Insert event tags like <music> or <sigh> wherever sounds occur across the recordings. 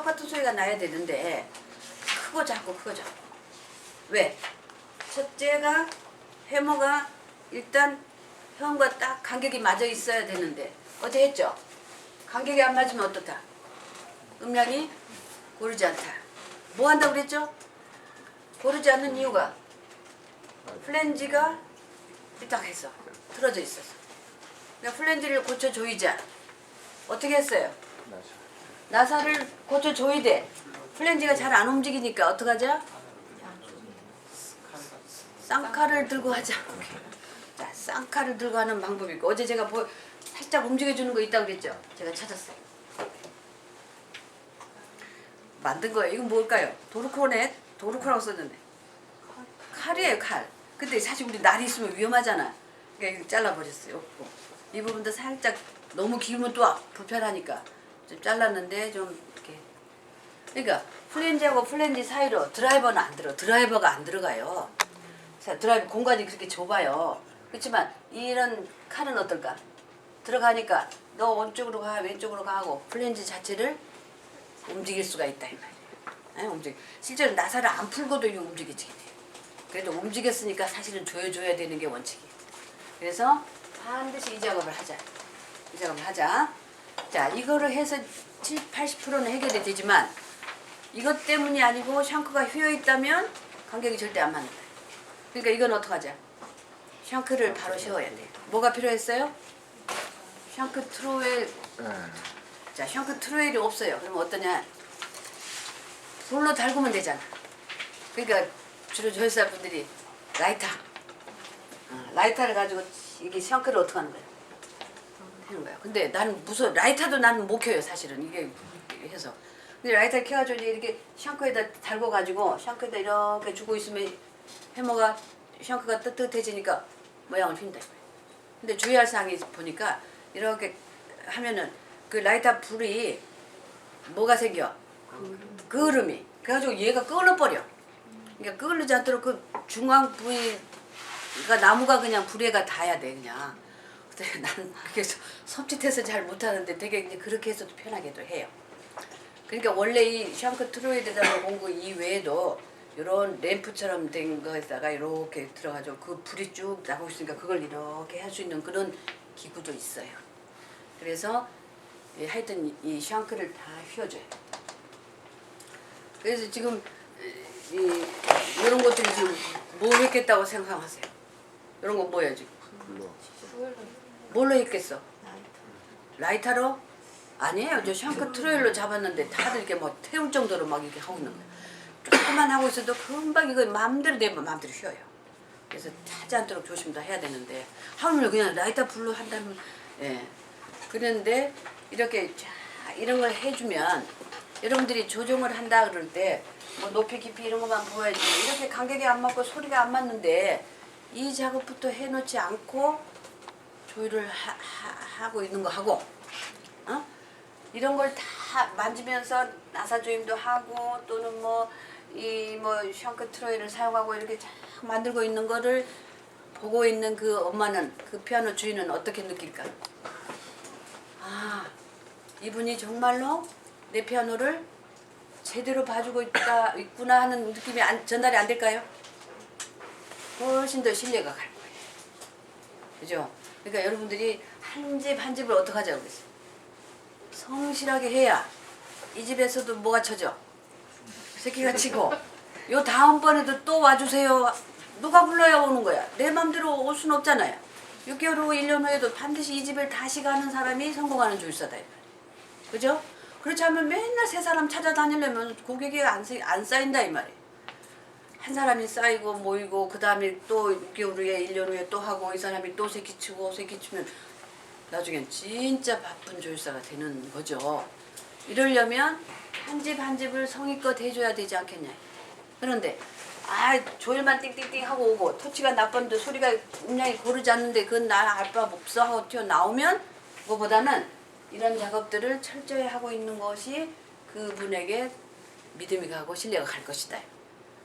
똑같은 소리가 나야 되는데 크고 작고 크고 작고 왜? 첫째가 해모가 일단 형과 딱 간격이 맞아 있어야 되는데 어제 했죠? 간격이 안 맞으면 어떻다? 음량이 고르지 않다. 뭐 한다고 그랬죠? 고르지 않는 이유가 플랜지가 삐딱했어. 틀어져. 그러니까 플랜지를 고쳐줘이자 어떻게 했어요? 나사를 고쳐줘야 돼. 플랜지가 잘 안 움직이니까 어떡하자? 쌍칼을 들고 하자. 자, 쌍칼을 들고 하는 방법이 있고 어제 제가 뭐 살짝 움직여주는 거 있다고 그랬죠? 제가 찾았어요. 만든 거예요. 이건 뭘까요? 도르코네? 도르코라고 썼는데 칼이에요 칼. 근데 사실 우리 날이 있으면 위험하잖아. 그러니까 잘라버렸어요. 이 부분도 살짝 너무 길면 또 불편하니까 좀 잘랐는데 좀 이렇게 그러니까 플랜지하고 플랜지 사이로 드라이버는 안 들어. 드라이버가 안 들어가요. 자, 드라이브 공간이 그렇게 좁아요. 그렇지만 이런 칼은 어떨까? 들어가니까 너 오른쪽으로 가 왼쪽으로 가 하고 플랜지 자체를 움직일 수가 있다 이 말이에요. 에, 움직. 실제로 나사를 안 풀고도 이거 움직이지. 그래도 움직였으니까 사실은 조여줘야 되는 게 원칙이에요. 그래서 반드시 이 작업을 하자. 이 작업을 하자. 자, 이거를 해서 7, 80%는 해결이 되지만 이것 때문이 아니고 샹크가 휘어 있다면 간격이 절대 안 맞는다. 그러니까 이건 어떡하자? 샹크를 바로 세워야 돼. 뭐가 필요했어요? 샹크 트로웰 자, 샹크 트로웰이 없어요. 그럼 어떠냐? 볼로 달구면 되잖아. 그러니까 주로 조회사 분들이 라이터, 어, 라이터를 가지고 이게 샹크를 어떻게 하는 거야? 하는 거야. 근데 나는 무서워. 라이터도 나는 못 켜요, 사실은 이게 해서. 근데 라이터 켜가지고 이렇게 샹크에다 달고 가지고 샹크에다 이렇게 주고 있으면 해머가 샹크가 뜨뜻해지니까 모양을. 이거야. 근데 주의할 사항이 보니까 이렇게 하면은 그 라이터 불이 뭐가 생겨? 그을음이. 그래가지고 얘가 끓어버려. 그러니까 끓지 않도록 그 중앙 부위가 나무가 그냥 불에가 닿아야 돼 그냥. 근데 <laughs> 나는 그게 서- 섬찟해서 잘 못하는데 되게 이제 그렇게 해서도 편하게도 해요. 그러니까 원래 이 샹크 트로이드라는 공구 이외에도 이런 램프처럼 된 거에다가 이렇게 들어가지고 그 불이 쭉 나고 있으니까 그걸 이렇게 할 수 있는 그런 기구도 있어요. 그래서 예, 하여튼 이- 이 샹크를 다 휘어줘요. 그래서 지금 이 이런 것들이 지금 뭐 했겠다고 생각하세요? 이런 건 뭐야 지금? 뭘로 했겠어? 라이터로? 아니에요. 저 샹크 트레일로 잡았는데 다들 이렇게 뭐 태울 정도로 막 이렇게 하고 있는 거예요. 조금만 하고 있어도 금방 이거 마음대로 되면 마음대로 휘어요. 그래서 타지 않도록 조심 다 해야 되는데 하물며 그냥 라이터 불로 한다면 예. 그런데 이렇게 자 이런 걸 해주면 여러분들이 조정을 한다 그럴 때 뭐 높이 깊이 이런 것만 보여야지 이렇게 간격이 안 맞고 소리가 안 맞는데 이 작업부터 해놓지 않고 조율을 하, 하, 하 고 있는 거 하고 어? 이런 걸 다 만지면서 나사 조임도 하고 또는 뭐 이뭐 샹크 트로이를 사용하고 이렇게 쫙 만들고 있는 거를 보고 있는 그 엄마는 그 피아노 주인은 어떻게 느낄까? 아 이분이 정말로 내 피아노를 제대로 봐주고 있다 있구나 하는 느낌이 안, 전달이 안 될까요? 훨씬 더 신뢰가 갈 거예요. 그죠? 그러니까 여러분들이 한 집 한 집을 어떻게 하자고 그랬어요? 성실하게 해야 이 집에서도 뭐가 쳐져? 새끼가 치고 요 다음번에도 또 와주세요. 누가 불러야 오는 거야? 내 맘대로 올 수는 없잖아요. 6개월 후, 1년 후에도 반드시 이 집을 다시 가는 사람이 성공하는 말이에요. 그죠? 그렇지 않으면 맨날 새 사람 찾아다니려면 고객이 안, 세- 안 쌓인다 이 말이에요. 한 사람이 쌓이고 모이고 그 다음에 또 6개월 후에 1년 후에 또 하고 이 사람이 또 새끼 치고 새끼 치면 나중엔 진짜 바쁜 조율사가 되는 거죠. 이러려면 한 집 한 집을 성의껏 해줘야 되지 않겠냐. 그런데 아 조율만 띵띵띵 하고 오고 토치가 나쁜데 소리가 음량이 고르지 않는데 그건 나 알바 없어 하고 튀어나오면 그거보다는 이런 작업들을 철저히 하고 있는 것이 그분에게 믿음이 가고 신뢰가 갈 것이다.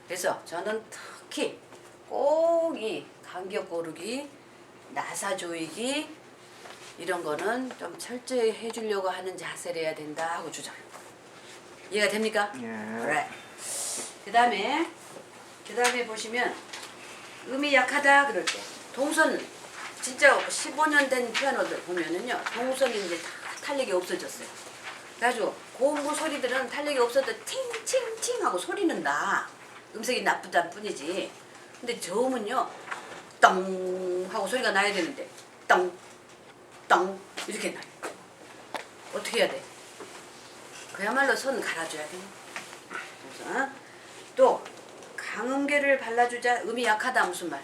그래서 저는 특히 꼭 이 간격 고르기, 나사 조이기 이런 거는 좀 철저히 해주려고 하는 자세를 해야 된다 하고 주장해요. 이해가 됩니까? 예. 그래. 그 다음에 그 다음에 보시면 음이 약하다 그럴 때 동선 진짜 15년 된 피아노들 보면은요 동선이 이제 다 탄력이 없어졌어요. 그래가지고 고음부 소리들은 탄력이 없어도 팅팅팅 하고 소리는 나 음색이 나쁘다 뿐이지. 근데 저음은요 땅 하고 소리가 나야 되는데 땅 땅 이렇게 나요. 어떻게 해야 돼? 그야말로 손 갈아줘야 돼. 그래서 또 강음계를 발라주자 음이 약하다 무슨 말?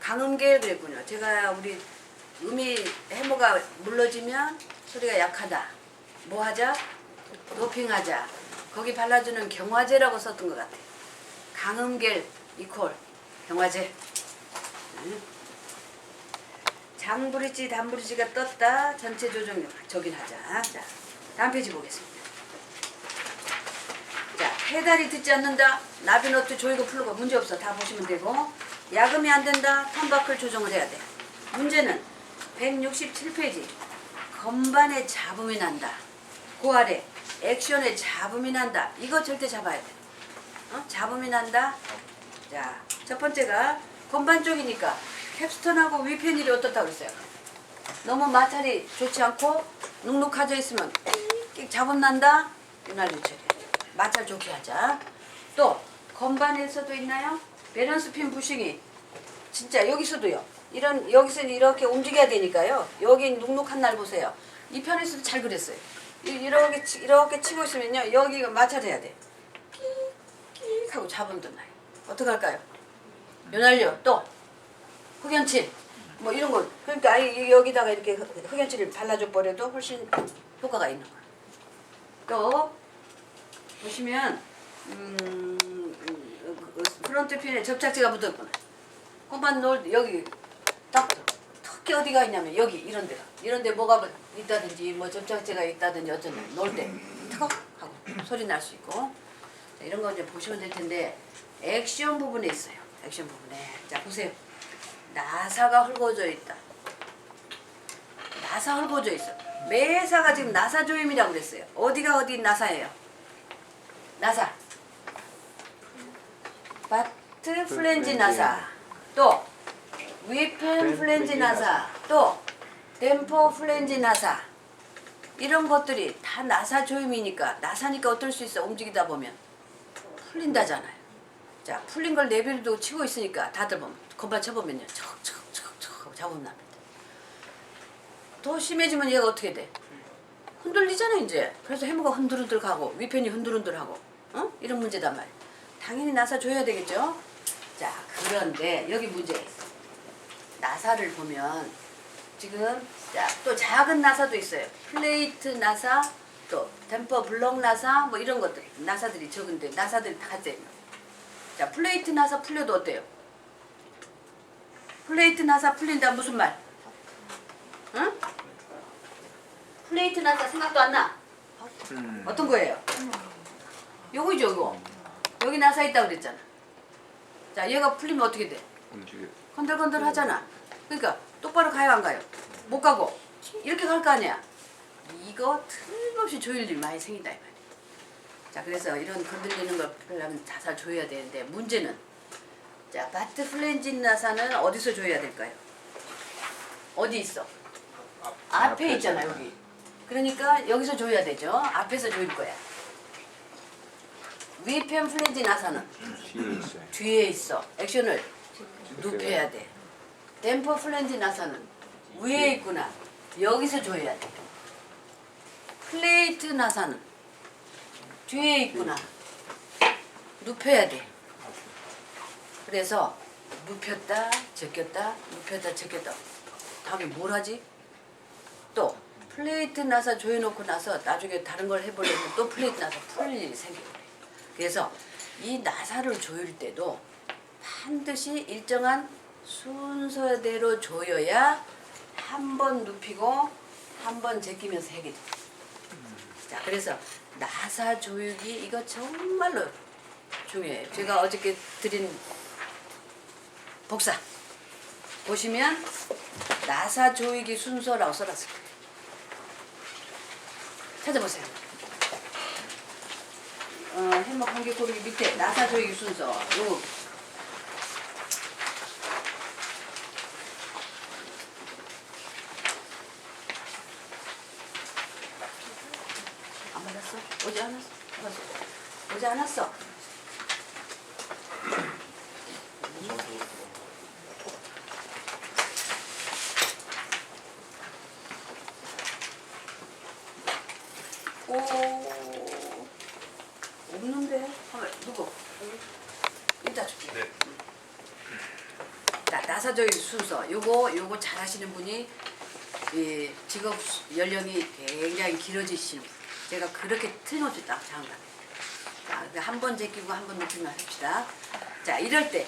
강음계 그랬군요. 제가 우리 음이 해모가 물러지면 소리가 약하다. 뭐 하자? 도핑하자. 거기 발라주는 경화제라고 썼던 것 같아. 강음계 이퀄 경화제. 응. 장브리지 단브리지가 떴다. 전체 조정 저긴 하자. 자, 다음 페이지 보겠습니다. 자, 페달이 듣지 않는다. 나비노트 조이고 풀고 문제 없어. 다 보시면 되고. 야금이 안 된다. 턴바클 조정을 해야 돼. 문제는 167페이지. 건반에 잡음이 난다. 그 아래 액션에 잡음이 난다. 이거 절대 잡아야 돼. 어? 잡음이 난다. 자, 첫 번째가 건반 쪽이니까 캡스톤하고 위펜일이 어떻다고 그랬어요? 너무 마찰이 좋지 않고 눅눅해져 있으면 끽 잡음 난다. 윤활 유철이. 마찰 좋게 하자. 또 건반에서도 있나요? 밸런스 핀 부싱이 진짜 여기서도요. 이런 여기서 이렇게 움직여야 되니까요. 여기 눅눅한 날 보세요. 이 편에서도 잘 그랬어요. 이- 이렇게 치- 이렇게 치고 있으면요. 여기가 마찰해야 돼. 하고 잡음도 나요. 어떻게 할까요? 윤활유 또 흑연칠 뭐 이런 거 그러니까 여기다가 이렇게 흑- 흑연칠을 발라줘 버려도 훨씬 효과가 있는 거예요. 또 보시면 음, 음, 프론트 핀에 접착제가 묻었구나. 건반 놓을 때 여기 딱 특히 어디가 있냐면 여기 이런 데가 이런 데 뭐가 있다든지 뭐 접착제가 있다든지 어쩐다 놓을 때 턱 하고 소리 날 수 있고 자, 이런 거 이제 보시면 될 텐데 액션 부분에 있어요. 액션 부분에 자 보세요. 나사가 헐거워져 있다. 나사 헐거워져 있어. 매사가 지금 나사 조임이라고 그랬어요. 어디가 어디 나사예요? 나사. 바트 플렌지 나사. 또 위펜 플렌지 나사. 또 댐퍼 플렌지 나사. 이런 것들이 다 나사 조임이니까 나사니까 어떨 수 있어 움직이다 보면 풀린다잖아요. 자 풀린 걸 레벨도 치고 있으니까 다들 보면 건반 쳐보면요 척척척척 잡음 납니다. 더 심해지면 얘가 어떻게 돼? 흔들리잖아 이제. 그래서 해무가 흔들흔들 가고 위편이 흔들흔들 하고 어? 이런 문제단 말이야. 당연히 나사 줘야 되겠죠. 자 그런데 여기 있어. 나사를 보면 지금 자, 또 작은 나사도 있어요. 플레이트 나사, 또 댐퍼 블럭 나사 뭐 이런 것들 나사들이 적은데 나사들이 다 같이 있는. 자 플레이트 나사 풀려도 어때요? 플레이트 나사 풀린다 무슨 말? 응? 플레이트 나사 생각도 안 나? 음. 어떤 거예요? 요거죠 요거. 여기 나사 있다고 그랬잖아. 자 얘가 풀리면 어떻게 돼? 움직여. 건들건들 하잖아. 그러니까 똑바로 가요 안 가요? 못 가고 이렇게 갈 거 아니야. 이거 틀림없이 조일 일 많이 생긴다 이 말이야. 자 그래서 이런 건들리는 걸 풀려면 자살 조여야 되는데 문제는 자 바트 플렌진 나사는 어디서 조여야 될까요? 어디 있어? 앞에 있잖아 여기. 그러니까 여기서 조여야 되죠. 앞에서 조일 거야. 위펜 플렌지 나사는 뒤에 있어. 액션을 눕혀야 돼. 댐퍼 플랜지 나사는 위에 있구나. 여기서 줘야 돼. 플레이트 나사는 뒤에 있구나. 눕혀야 돼. 그래서 눕혔다, 제꼈다, 눕혔다, 제꼈다. 다음에 뭘 하지? 또 플레이트 나사 조여놓고 나서 나중에 다른 걸 해보려면 또 플레이트 나사 풀릴 일이 생겨요. 그래서 이 나사를 조일 때도 반드시 일정한 순서대로 조여야 한 번 눕히고 한 번 제끼면서 돼. 자, 그래서 나사 조육이 이거 정말로 중요해요. 제가 어저께 드린 복사 보시면 나사 조이기 순서라고 써놨을 거예요. 찾아보세요. 해머 관계 고르기 밑에 나사 조이기 순서 요거 안 받았어? 오지 않았어? 받았어. 오지 않았어? 오 없는데? 한번 누구? 이따 줄게. 네. 나, 나사적인 순서 요거 요거 잘하시는 분이 이 직업 연령이 굉장히 길어지신 분. 제가 그렇게 틀림없이 딱 장담. 자, 한번 제끼고 한 번 놓기만 합시다. 자, 이럴 때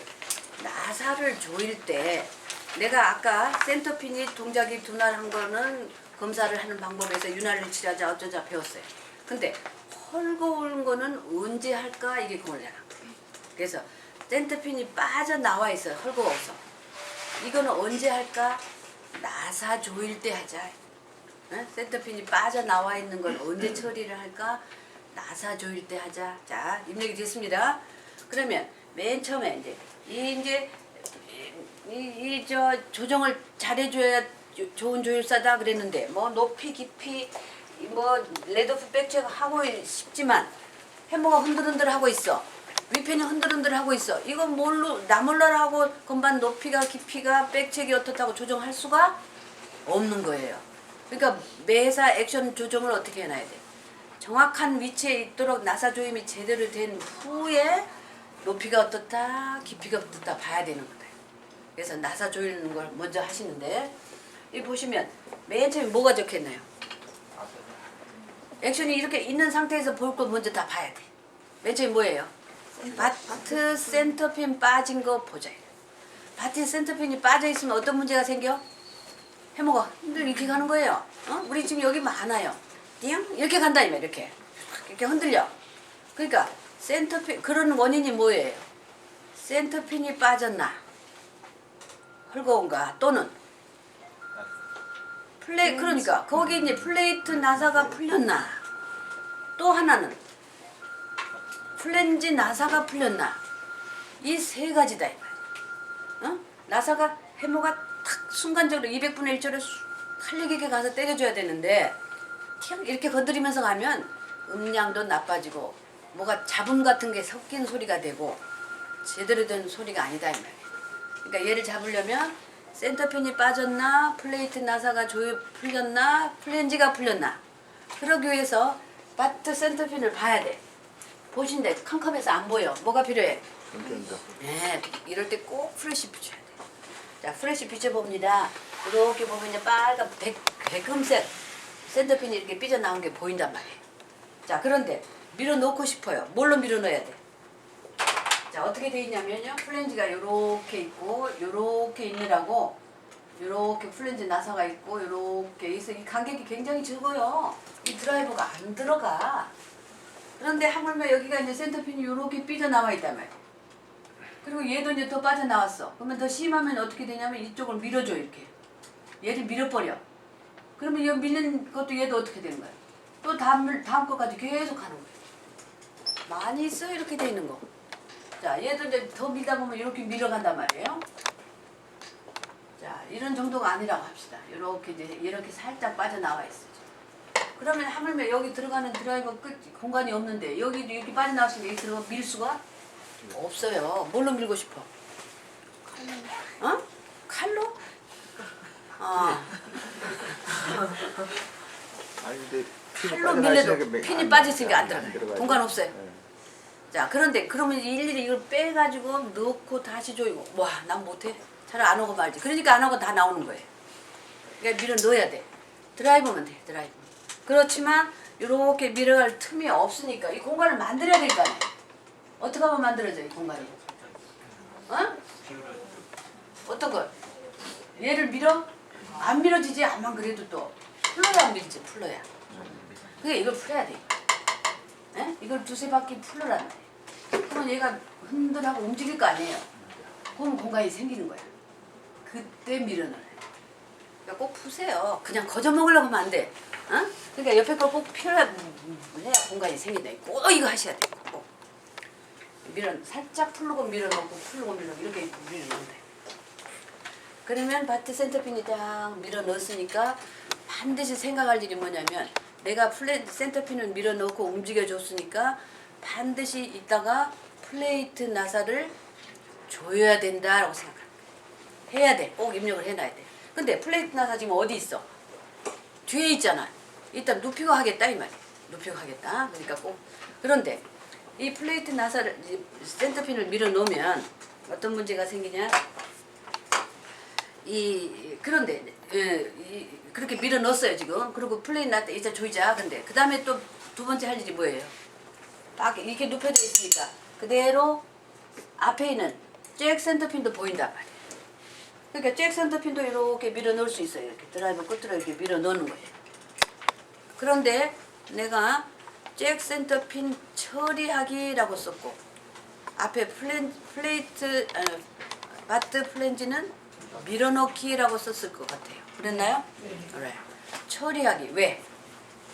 나사를 조일 때 내가 아까 센터핀이 동작이 둔활한 거는 검사를 하는 방법에서 윤활유 칠하자 어쩌자 배웠어요. 근데 헐거운 거는 언제 할까 이게 고민이야. 그래서 센터핀이 빠져나와 있어요. 헐거워서. 이거는 언제 할까? 나사 조일 때 하자. 응? 센터핀이 빠져나와 있는 걸 언제 처리를 할까? 나사 조일 때 하자. 자, 입력이 됐습니다. 그러면 맨 처음에 이제 이 이제 이 저 조정을 잘해줘야 조- 좋은 조율사다 그랬는데 뭐 높이 깊이 뭐 레드오프 백체크 하고 싶지만 해머가 흔들흔들 하고 있어. 위펜이 흔들흔들 하고 있어. 이건 뭘로 나몰라라고 건반 높이가 깊이가 백책이 어떻다고 조정할 수가 없는 거예요. 그러니까 매사 액션 조정을 어떻게 해놔야 돼? 정확한 위치에 있도록 나사 조임이 제대로 된 후에 높이가 어떻다, 깊이가 어떻다 봐야 되는 거다. 그래서 나사 조이는 걸 먼저 하시는데 이 보시면 맨 처음에 뭐가 적혀있나요? 액션이 이렇게 있는 상태에서 볼 걸 먼저 다 봐야 돼. 맨 처음에 뭐예요? 바트 센터핀 빠진 거 보자. 바트 센터핀이 빠져 있으면 어떤 문제가 생겨? 해먹어. 흔들 이렇게 가는 거예요. 어? 우리 지금 여기 많아요. 띵 이렇게 간다니까 이렇게 이렇게 흔들려. 그러니까 센터핀 그런 원인이 뭐예요? 센터핀이 빠졌나? 헐거운가? 또는 플레이 그러니까 거기 이제 플레이트 나사가 풀렸나? 또 하나는 플랜지 나사가 풀렸나? 이 세 가지다 이 말이야. 어? 나사가 해모가 탁 순간적으로 200분의 1초를 탄력있게 가서 때려줘야 되는데 튀어 이렇게 건드리면서 가면 음량도 나빠지고 뭐가 잡음 같은 게 섞인 소리가 되고 제대로 된 소리가 아니다 이 말이야. 그러니까 얘를 잡으려면 센터핀이 빠졌나 플레이트 나사가 조여 풀렸나 플랜지가 풀렸나 그러기 위해서 바트 센터핀을 봐야 돼. 보신데 컴컴해서 안 보여. 뭐가 필요해? 전전자. 네, 이럴 때꼭 프레시 비춰야 돼. 자, 프레시 비춰봅니다. 이렇게 보면 이제 빨간 백, 백금색 센터핀이 이렇게 삐져나온 게 보인단 말이에요. 자, 그런데 밀어넣고 싶어요. 뭘로 밀어넣어야 돼? 자, 어떻게 돼 있냐면요. 플랜지가 요렇게 있고, 요렇게 있느라고, 요렇게 플랜지 나사가 있고, 요렇게 있어. 이 간격이 굉장히 적어요. 이 드라이버가 안 들어가. 그런데 하물며 여기가 이제 센터핀이 요렇게 삐져나와 있단 말이에요. 그리고 얘도 이제 더 빠져나왔어. 그러면 더 심하면 어떻게 되냐면 이쪽을 밀어줘 이렇게. 얘를 밀어버려. 그러면 얘 밀는 것도 얘도 어떻게 되는 거야? 또 다음 다음 것까지 계속 하는 거야. 많이 있어 이렇게 돼 있는 거. 자, 얘도 이제 더 밀다 보면 이렇게 밀어간단 말이에요. 자, 이런 정도가 아니라고 합시다. 이렇게 이제 이렇게 살짝 빠져나와 있어. 그러면 하물며 여기 들어가는 드라이버 끝 공간이 없는데 여기도 이렇게 빠져나왔으니까 여기 들어가 밀 수가 없어요. 뭘로 밀고 싶어? 어? 칼로? 아, <laughs> 아니 근데 핀이 칼로 밀려도 매- 핀이 안- 빠졌으니까 안 들어가요. 들어가요. 공간 없어요. 네. 자, 그런데 그러면 일일이 이걸 빼가지고 넣고 다시 조이고 와, 난 못해. 차라리 안 하고 말지. 그러니까 안 하고 다 나오는 거예요. 그러니까 밀어 넣어야 돼. 드라이버면 돼, 드라이버. 그렇지만 이렇게 밀어갈 틈이 없으니까 이 공간을 만들어야 될 거 아니에요. 어떻게 하면 만들어져 이 공간이? 어? 어떤 걸? 얘를 밀어? 안 밀어지지 암만 그래도 또 풀러야 밀지 풀러야. 그게 이걸 풀어야 돼. 에? 이걸 두세 바퀴 풀러란 말이야. 그러면 얘가 흔들하고 움직일 거 아니에요. 그럼 공간이 생기는 거야. 그때 밀어넣어야 돼. 그러니까 꼭 푸세요. 그냥 거저 먹으려고 하면 안 돼. 어? 그러니까 옆에 걸꼭 필요해 해야 공간이 생긴다. 꼭 이거 하셔야 돼. 꼭. 밀어 살짝 풀고 밀어넣고 풀고 밀어 이렇게 밀어넣는다. 그러면 바트 센터핀이 딱 밀어넣었으니까 반드시 생각할 일이 뭐냐면 내가 플레 센터핀을 밀어넣고 움직여줬으니까 반드시 이따가 플레이트 나사를 조여야 된다라고 생각합니다. 해야 돼. 꼭 입력을 해놔야 돼. 근데 플레이트 나사 지금 어디 있어? 뒤에 있잖아. 일단 눕히고 하겠다 이 말이야. 눕히고 하겠다. 그러니까 꼭 그런데 이 플레이트 나사를 이 센터핀을 밀어 놓으면 어떤 문제가 생기냐? 이 그런데 예, 이, 그렇게 밀어 넣었어요 지금. 그리고 플레이트 나사 이제 조이자. 근데 그 다음에 또 두 번째 할 일이 뭐예요? 딱 이렇게 눕혀져 있으니까 그대로 앞에 있는 잭 센터핀도 보인단 말이에요. 그러니까 잭 센터핀도 이렇게 밀어 넣을 수 있어요. 이렇게 드라이버 끝으로 이렇게 밀어 넣는 거예요. 그런데 내가 잭 센터핀 처리하기라고 썼고 앞에 플랜, 플레이트 아, 바트 플랜지는 밀어넣기라고 썼을 것 같아요. 그랬나요? 그래. 처리하기 왜?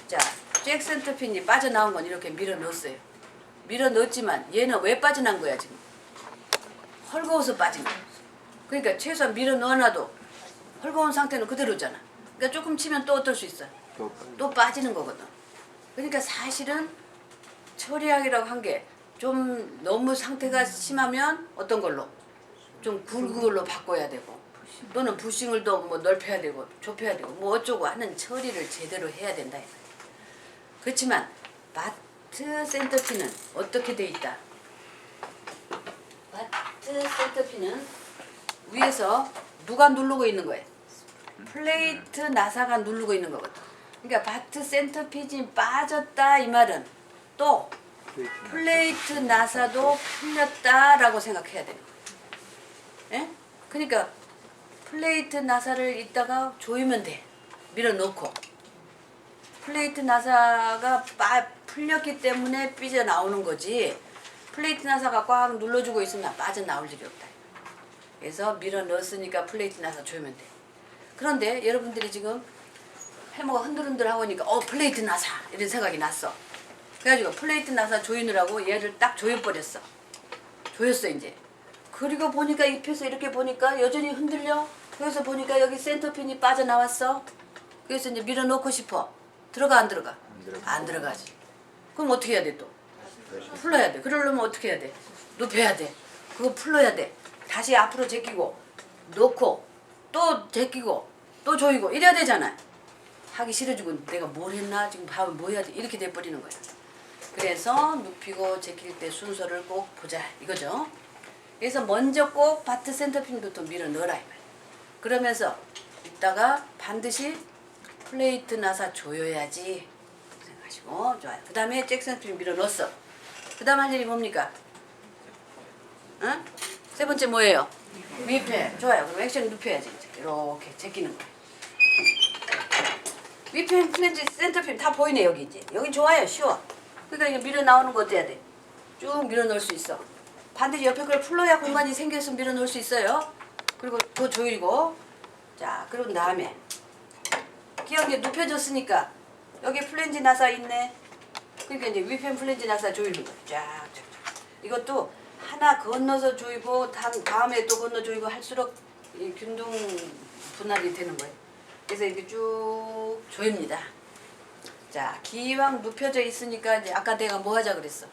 자, 잭 센터핀이 빠져나온 건 이렇게 밀어넣었어요. 밀어넣었지만 얘는 왜 빠져난 거야 지금? 헐거워서 빠진 거야. 그러니까 최소한 밀어넣어놔도 헐거운 상태는 그대로잖아. 그러니까 조금 치면 또 어떨 수 있어? 또 또 빠지는 거거든. 그러니까 사실은 처리하기라고 한 게 좀 너무 상태가 심하면 어떤 걸로 좀 굵은 걸로 바꿔야 되고 또는 부싱을 더 뭐 넓혀야 되고 좁혀야 되고 뭐 어쩌고 하는 처리를 제대로 해야 된다. 그렇지만 마트 센터피는 어떻게 돼 있다? 마트 센터피는 위에서 누가 누르고 있는 거예요? 플레이트 나사가 누르고 있는 거거든. 그러니까 바트 센터피지 빠졌다 이 말은 또 플레이트 나사도 풀렸다라고 생각해야 되는 거예요. 예? 그러니까 플레이트 나사를 이따가 조이면 돼. 밀어넣고 플레이트 나사가 빠, 풀렸기 때문에 삐져 나오는 거지. 플레이트 나사가 꽉 눌러주고 있으면 빠져 나올 일이 없다. 그래서 밀어 넣었으니까 플레이트 나사 조이면 돼. 그런데 여러분들이 지금 해모가 흔들흔들 하고 니까 어 플레이트 나사 이런 생각이 났어. 그래가지고 플레이트 나사 조이느라고 얘를 딱 조여버렸어. 조였어 이제. 그리고 보니까 입혀서 이렇게 보니까 여전히 흔들려. 그래서 보니까 여기 센터핀이 빠져나왔어. 그래서 이제 밀어넣고 싶어. 들어가 안 들어가? 안 들어가. 안 들어가지. 그럼 어떻게 해야 돼 또? 풀러야 돼. 그러려면 어떻게 해야 돼? 눕혀야 돼. 그거 풀러야 돼. 다시 앞으로 제끼고 놓고 또 제끼고 또 조이고 이래야 되잖아. 하기 싫어지고 내가 뭘 했나 지금 밥을 뭐 해야 돼 이렇게 돼버리는 거야. 그래서 눕히고 제낄 때 순서를 꼭 보자 이거죠. 그래서 먼저 꼭 바트 센터핀부터 밀어 넣어라 이 말이야. 그러면서 이따가 반드시 플레이트 나사 조여야지 생각하시고 좋아요. 그 다음에 잭 센터핀 밀어 넣었어. 그 다음 할 일이 뭡니까? 응? 세 번째 뭐예요? 위패. 좋아요. 그럼 액션 눕혀야지. 이렇게 제끼는 거. 위펜, 플랜지, 센터핀 다 보이네 여기 이제. 여기 좋아요. 쉬워. 그러니까 이거 밀어 나오는 거 어때야 돼? 쭉 밀어 넣을 수 있어. 반드시 옆에 걸 풀러야 공간이 생겨서 밀어 넣을 수 있어요. 그리고 더 조이고. 자, 그런 다음에 기억이 눕혀졌으니까 여기 플랜지 나사 있네. 그러니까 이제 위펜 플랜지 나사 조이는 거야. 쫙, 쫙, 쫙. 이것도 하나 건너서 조이고 단 다음에 또 건너 조이고 할수록 이 균등 분할이 되는 거예요. 그래서 이렇게 쭉 조입니다. 자, 기왕 눕혀져 있으니까 이제 아까 내가 뭐 하자 그랬어?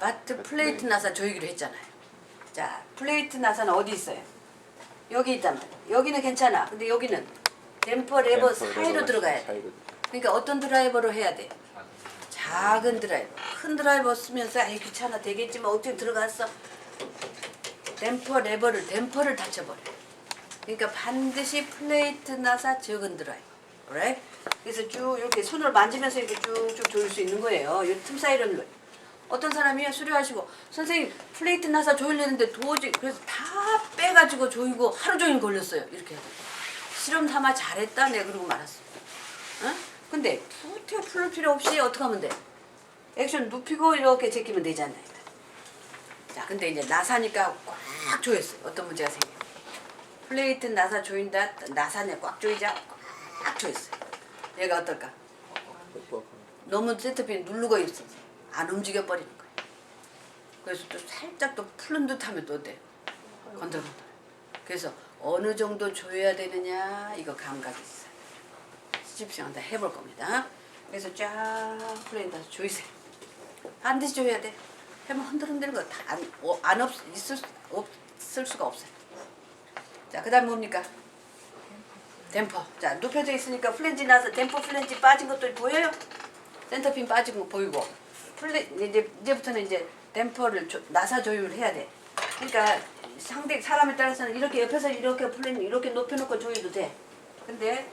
마트 플레이트 나사 조이기로 했잖아요. 자, 플레이트 나사는 어디 있어요? 여기 있단 말이야. 여기는 괜찮아. 근데 여기는 댐퍼 레버 사이로 들어가야 돼. 사이로. 그러니까 어떤 드라이버로 해야 돼? 작은 드라이버. 큰 드라이버 쓰면서 아이 귀찮아 되겠지만 어떻게 들어갔어? 댐퍼 레버를 댐퍼를 닫혀버려. 그러니까 반드시 플레이트 나사 적은 드라이버. 그래? 그래서 쭉 이렇게 손으로 만지면서 이렇게 쭉쭉 조일 수 있는 거예요. 이 틈 사이를 어떤 사람이 수료하시고 선생님 플레이트 나사 조이려는데 도저히 그래서 다 빼가지고 조이고 하루 종일 걸렸어요. 이렇게. 실험 삼아 잘했다 내가 그러고 말았어. 응? 근데 푸테 풀 필요 없이 어떻게 하면 돼? 액션 눕히고 이렇게 제끼면 되잖아요. 자, 근데 이제 나사니까 꽉 조였어요. 어떤 문제가 생겨? 플레이트 나사 조인다. 나사냐 꽉 조이자. 꽉 조였어요. 얘가 어떨까? 너무 센터핀 누르고 있어. 안 움직여 버리는 거예요. 그래서 또 살짝 또 푸른 듯하면 또 어때? 건들건들. 그래서 어느 정도 조여야 되느냐 이거 감각이 있어요. 시집시간 다 해볼 겁니다. 그래서 쫙 플레인 다 조이세요. 반드시 조여야 돼. 해면 흔들흔들 거 다안 어, 안 수- 없을 수가 없어요. 자 그 다음 뭡니까? 댐퍼. 자 눕혀져 있으니까 플랜지 나서 댐퍼 플랜지 빠진 것도 보여요? 센터핀 빠진 거 보이고 플레 이제 이제부터는 이제 댐퍼를 조, 나사 조율을 해야 돼. 그러니까 상대 사람에 따라서는 이렇게 옆에서 이렇게 플랜 이렇게 높여놓고 조여도 돼. 근데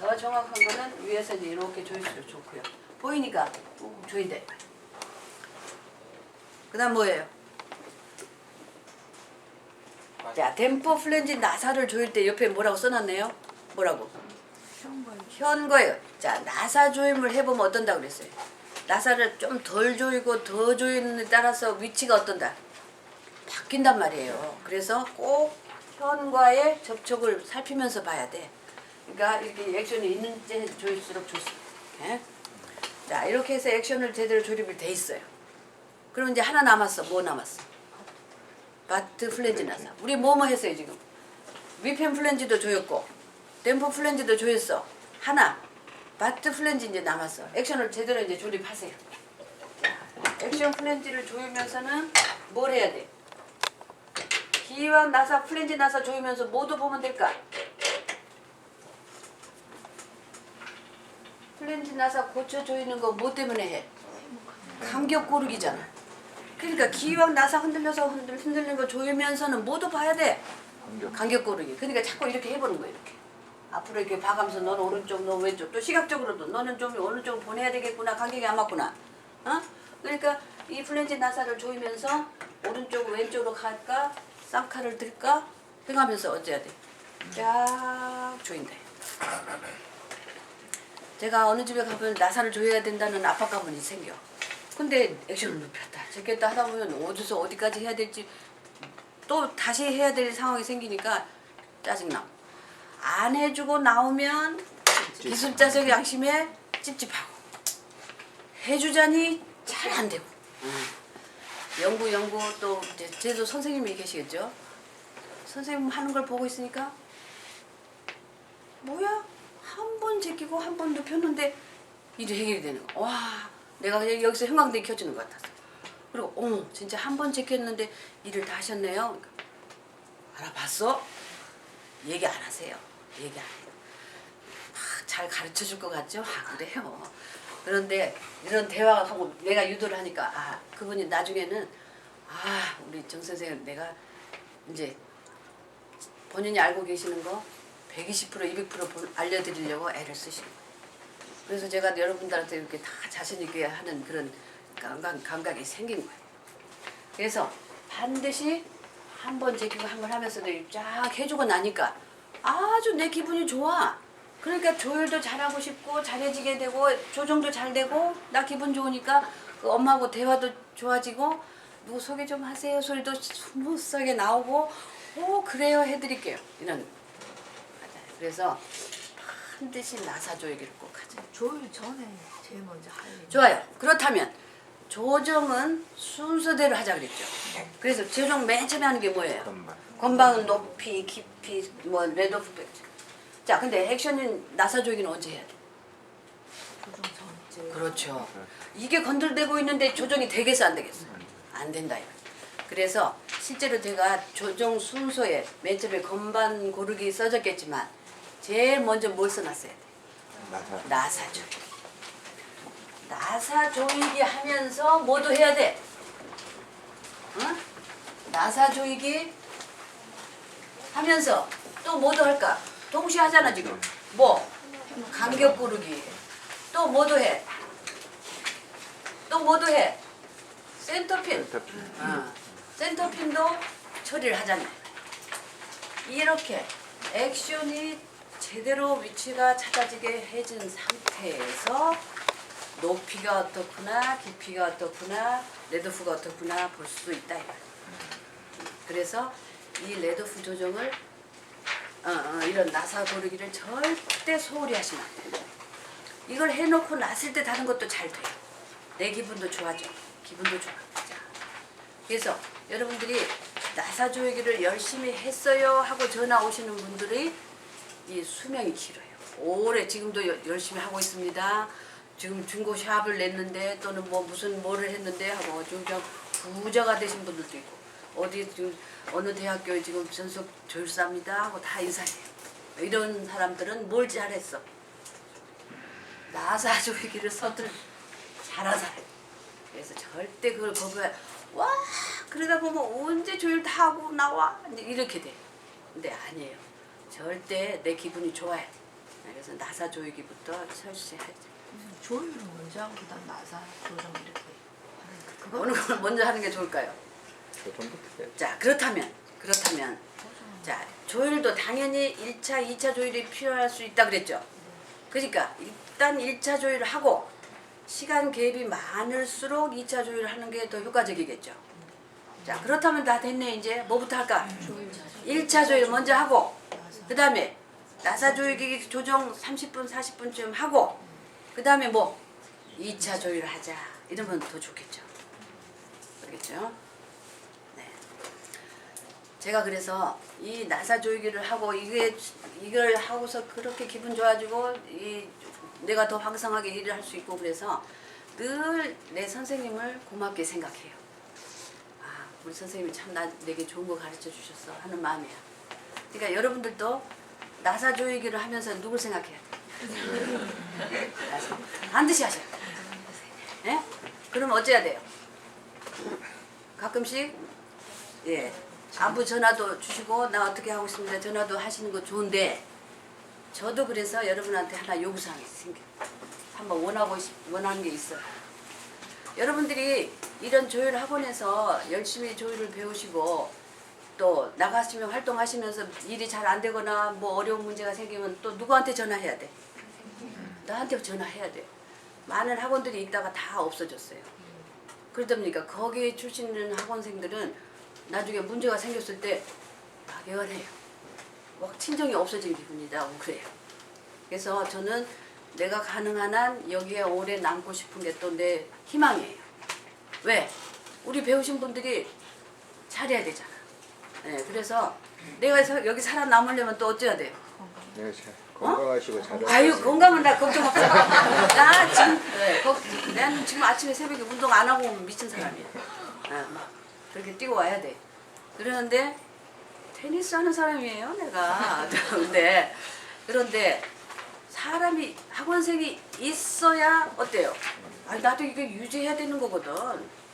더 정확한 거는 위에서 이제 이렇게 조일수록 좋고요. 보이니까 꾹 조인대. 그다음 뭐예요? 자 댐퍼 플랜지 나사를 조일 때 옆에 뭐라고 써놨네요? 뭐라고? 현거예요. 자, 나사 조임을 해보면 어떤다 그랬어요. 나사를 좀 덜 조이고 더 조이는 데 따라서 위치가 어떤다? 바뀐단 말이에요. 그래서 꼭 현과의 접촉을 살피면서 봐야 돼. 그러니까 이렇게 액션이 있는 때 조일수록 좋습니다. 예? 자, 이렇게 해서 액션을 제대로 조립이 돼 있어요. 그럼 이제 하나 남았어. 뭐 남았어? 바트 플렌지 나사. 우리 뭐뭐 했어요 지금? 위펜 플렌지도 조였고 댐퍼 플렌지도 조였어. 하나 바트 플렌지 이제 남았어. 액션을 제대로 이제 조립하세요. 자, 액션 플렌지를 조이면서는 뭘 해야 돼? 기왕 나사 플렌지 나사 조이면서 뭐도 보면 될까? 플렌지 나사 고쳐 조이는 거 뭐 때문에 해? 간격 고르기잖아. 그러니까 기왕 나사 흔들려서 흔들 흔들리는 거 조이면서는 뭐도 봐야 돼. 간격. 간격 고르기. 그러니까 자꾸 이렇게 해보는 거야 이렇게. 앞으로 이렇게 봐가면서 너는 오른쪽, 너 왼쪽. 또 시각적으로도 너는 좀 어느 쪽 보내야 되겠구나. 간격이 안 맞구나. 어? 그러니까 이 플렌지 나사를 조이면서 오른쪽, 왼쪽으로 갈까? 쌍칼을 들까? 해가면서 어째야 돼? 쫙 조인다. 제가 어느 집에 가면 나사를 조여야 된다는 압박감이 생겨. 근데 액션을 높였다, 제꼈다 하다 보면 어디서 어디까지 해야 될지 또 다시 해야 될 상황이 생기니까 짜증나. 안 해주고 나오면 기술자적 양심에 찝찝하고 해주자니 잘 안 되고. 연구 연구 또 이제 제도 선생님이 계시겠죠. 선생님 하는 걸 보고 있으니까 뭐야 한 번 제끼고 한 번 눕혔는데 일이 해결이 되는 거. 와 내가 여기서 형광등이 켜지는 것 같았어. 그리고 어머 진짜 한번 제꼈는데 일을 다 하셨네요. 그러니까, 알아봤어? 얘기 안 하세요. 얘기 안 해요. 아, 잘 가르쳐 줄 것 같죠? 아, 그래요. 그런데 이런 대화가 하고 내가 유도를 하니까 아 그분이 나중에는 아 우리 정 선생님 내가 이제 본인이 알고 계시는 거 120% 200% 볼- 알려드리려고 애를 쓰시는 거예요. 그래서 제가 여러분들한테 이렇게 다 자신 있게 하는 그런 감각, 감각이 생긴 거예요. 그래서 반드시 한 번 제끼고 한 번 하면서도 쫙 해주고 나니까 아주 내 기분이 좋아. 그러니까 조율도 잘하고 싶고 잘해지게 되고 조정도 잘 되고 나 기분 좋으니까 그 엄마하고 대화도 좋아지고 누구 소개 좀 하세요 소리도 스무스하게 나오고 오 그래요 해드릴게요 이런 맞아요. 그래서 반드시 나사 조이기를 꼭 하자. 조율 전에 제일 먼저 할 일. 좋아요. 그렇다면 조정은 순서대로 하자 그랬죠. 그래서 조정 맨 처음에 하는 게 뭐예요? 건반. 건방은 높이, 깊이, 뭐 레드오프 백지. 자, 근데 액션은 나사 조이기는 언제 해야 돼? 조정 전제. 그렇죠. 이게 건들대고 있는데 조정이 되겠어 안 되겠어? 안 된다 이거. 그래서 실제로 제가 조정 순서에 맨 처음에 건반 고르기 써졌겠지만 제일 먼저 뭘 써놨어야 돼? 나사. 나사 조이기. 나사 조이기 하면서 뭐도 해야 돼? 응? 나사 조이기 하면서 또 뭐도 할까? 동시에 하잖아 지금. 뭐? 간격 고르기. 또 뭐도 해? 또 뭐도 해? 센터핀. 센터핀. 어. 센터핀도 처리를 하잖아요. 이렇게 액션이 제대로 위치가 찾아지게 해진 상태에서 높이가 어떻구나, 깊이가 어떻구나, 레드프가 어떻구나 볼 수도 있다. 그래서 이 레드프 조정을 어, 어, 이런 나사 고르기를 절대 소홀히 하시면 안 돼요. 이걸 해놓고 났을 때 다른 것도 잘 돼요. 내 기분도 좋아져. 기분도 좋아. 자, 그래서 여러분들이 나사 조이기를 열심히 했어요 하고 전화 오시는 분들이 이 수명이 길어요. 오래 지금도 여- 열심히 하고 있습니다. 지금 중고 샵을 냈는데 또는 뭐 무슨 뭐를 했는데 하고 지금 저 부자가 되신 분들도 있고 어디 지금 어느 대학교에 지금 전속 조율사입니다 하고 다 인사해요. 이런 사람들은 뭘 잘했어? 나사 조이기를 서들 잘한 사람. 그래서 절대 그걸 거부해. 와 그러다 보면 언제 조율 다 하고 나와 이제 이렇게 돼. 근데 아니에요. 절대 내 기분이 좋아야 돼. 그래서 나사 조이기부터 설치하지. 조율을 먼저 하고 그다음 나사 조정 이렇게 하는 거. 그거 어느 걸 먼저 하는 게 좋을까요? 조정부터 해. 자 그렇다면 그렇다면 자 조율도 당연히 1차, 2차 조율이 필요할 수 있다 그랬죠. 그러니까 일단 1차 조율을 하고 시간 갭이 많을수록 2차 조율을 하는 게 더 효과적이겠죠. 자 그렇다면 다 됐네 이제 뭐부터 할까? 1차 조율 먼저 하고 그 다음에 나사 조율기 조정 30분 40분쯤 하고 그 다음에 뭐 2차 조율 하자 이러면 더 좋겠죠. 그렇겠죠? 네. 제가 그래서 이 나사 조이기를 하고 이게 이걸 하고서 그렇게 기분 좋아지고 이 내가 더 황성하게 일을 할 수 있고 그래서 늘 내 선생님을 고맙게 생각해요. 아, 우리 선생님이 참 나, 내게 좋은 거 가르쳐 주셨어 하는 마음이야. 그러니까 여러분들도 나사 조이기를 하면서 누굴 생각해야 돼? 나사. 반드시 하셔야 돼. 예? 그럼 어째야 돼요? 가끔씩 예 안부 전화도 주시고 나 어떻게 하고 있습니다 전화도 하시는 거 좋은데 저도 그래서 여러분한테 하나 요구사항이 생겨 한번 원하고 싶- 원하는 게 있어요 여러분들이 이런 조율 학원에서 열심히 조율을 배우시고 또 나가시면 활동하시면서 일이 잘 안 되거나 뭐 어려운 문제가 생기면 또 누구한테 전화해야 돼 나한테 전화해야 돼 많은 학원들이 있다가 다 없어졌어요 그러다 보니까 거기에 출신 있는 학원생들은 나중에 문제가 생겼을 때 막연해요. 막 친정이 없어진 기분이다 그래요. 그래서 저는 내가 가능한 한 여기에 오래 남고 싶은 게 또 내 희망이에요. 왜? 우리 배우신 분들이 잘해야 되잖아. 네, 그래서 내가 서- 여기 살아남으려면 또 어째야 돼요? 네, 자, 건강하시고 잘. 아유 건강은 나 걱정 없어. <laughs> 나 지금 네, 거, 난 지금 아침에 새벽에 운동 안 하고 오면 미친 사람이야. 아, 막 그렇게 뛰고 와야 돼. 그러는데 테니스 하는 사람이에요 내가. <laughs> 근데 그런데 사람이 학원생이 있어야 어때요? 아 나도 이거 유지해야 되는 거거든.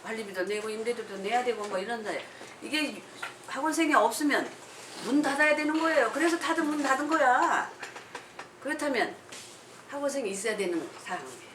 관리비도 내고 임대료도 내야 되고 뭐 이런데 이게 학원생이 없으면 문 닫아야 되는 거예요. 그래서 다들 문 닫은 거야. 그렇다면 학원생이 있어야 되는 상황이에요.